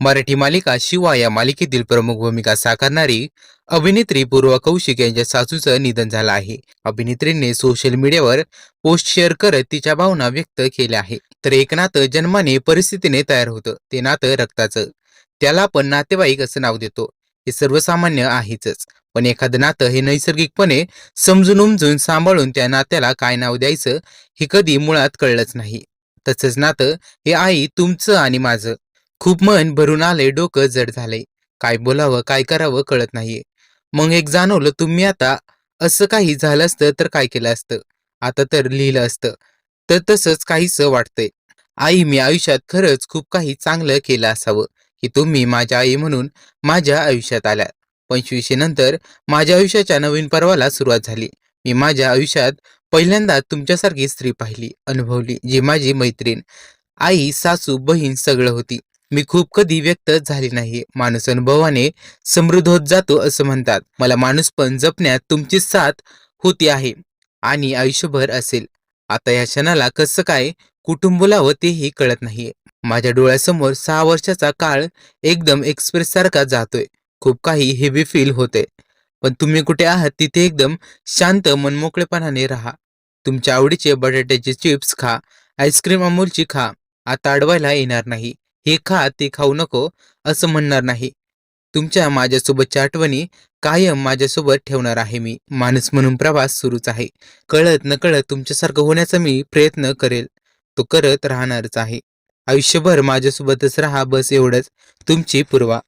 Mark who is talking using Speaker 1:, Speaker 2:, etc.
Speaker 1: मराठी मालिका शिवा या मालिकेतील प्रमुख भूमिका साकारणारी अभिनेत्री पूर्वा कौशिक यांच्या सासूचं निधन झालं आहे. अभिनेत्रीने सोशल मीडियावर पोस्ट शेअर करत तिच्या भावना व्यक्त केल्या आहे तर एक नातं जन्माने परिस्थितीने तयार होतं ते नातं रक्ताचं. त्याला आपण नातेवाईक असं नाव देतो. हे सर्वसामान्य आहेच पण एखादं नातं हे नैसर्गिकपणे समजून उमजून सांभाळून त्या नात्याला काय नाव द्यायचं हे कधी मुळात कळलंच नाही. तसंच नातं हे आई तुमचं आणि माझं. खूप मन भरून आले डोकं जड झालंय. काय बोलावं काय करावं कळत नाहीये. मग एक जाणवलं तुम्ही आता असं काही झालं असतं तर काय केलं असतं? आता तर लिहिलं असतं. तर तसंच काहीसं वाटतंय. आई मी आयुष्यात खरंच खूप काही चांगलं केलं असावं की तुम्ही माझ्या आई म्हणून माझ्या आयुष्यात आल्या. पंचवीशे नंतर माझ्या आयुष्याच्या नवीन पर्वाला सुरुवात झाली. मी माझ्या आयुष्यात पहिल्यांदा तुमच्यासारखी स्त्री पाहिली अनुभवली जी माझी मैत्रीण आई सासू बहीण सगळं होती. मी खूप कधी व्यक्त झाली नाही. माणूस अनुभवाने समृद्ध होत जातो असं म्हणतात. मला माणूस पण जपण्यात तुमची साथ होती आहे आणि आयुष्यभर असेल. आता या क्षणाला कसं काय कुठून बोलावं तेही कळत नाहीये माझ्या डोळ्यासमोर सहा वर्षाचा काळ एकदम एक्सप्रेस सारखा जातोय. खूप काही हेवी फील होते पण तुम्ही कुठे आहात तिथे एकदम शांत मनमोकळेपणाने राहा. तुमच्या आवडीचे बटाट्याचे चिप्स खा. आईस्क्रीम अमूलची खा. आता अडवायला येणार नाही. हे खा ते खाऊ नको असं म्हणणार नाही. तुमच्या माझ्यासोबतच्या आठवणी कायम माझ्यासोबत ठेवणार आहे मी. माणूस म्हणून प्रवास सुरूच आहे. कळत न कळत तुमच्यासारखं होण्याचा मी प्रयत्न करेल. तो करत राहणारच आहे. आयुष्यभर माझ्यासोबतच राहा बस एवढंच. तुमची पूर्वा.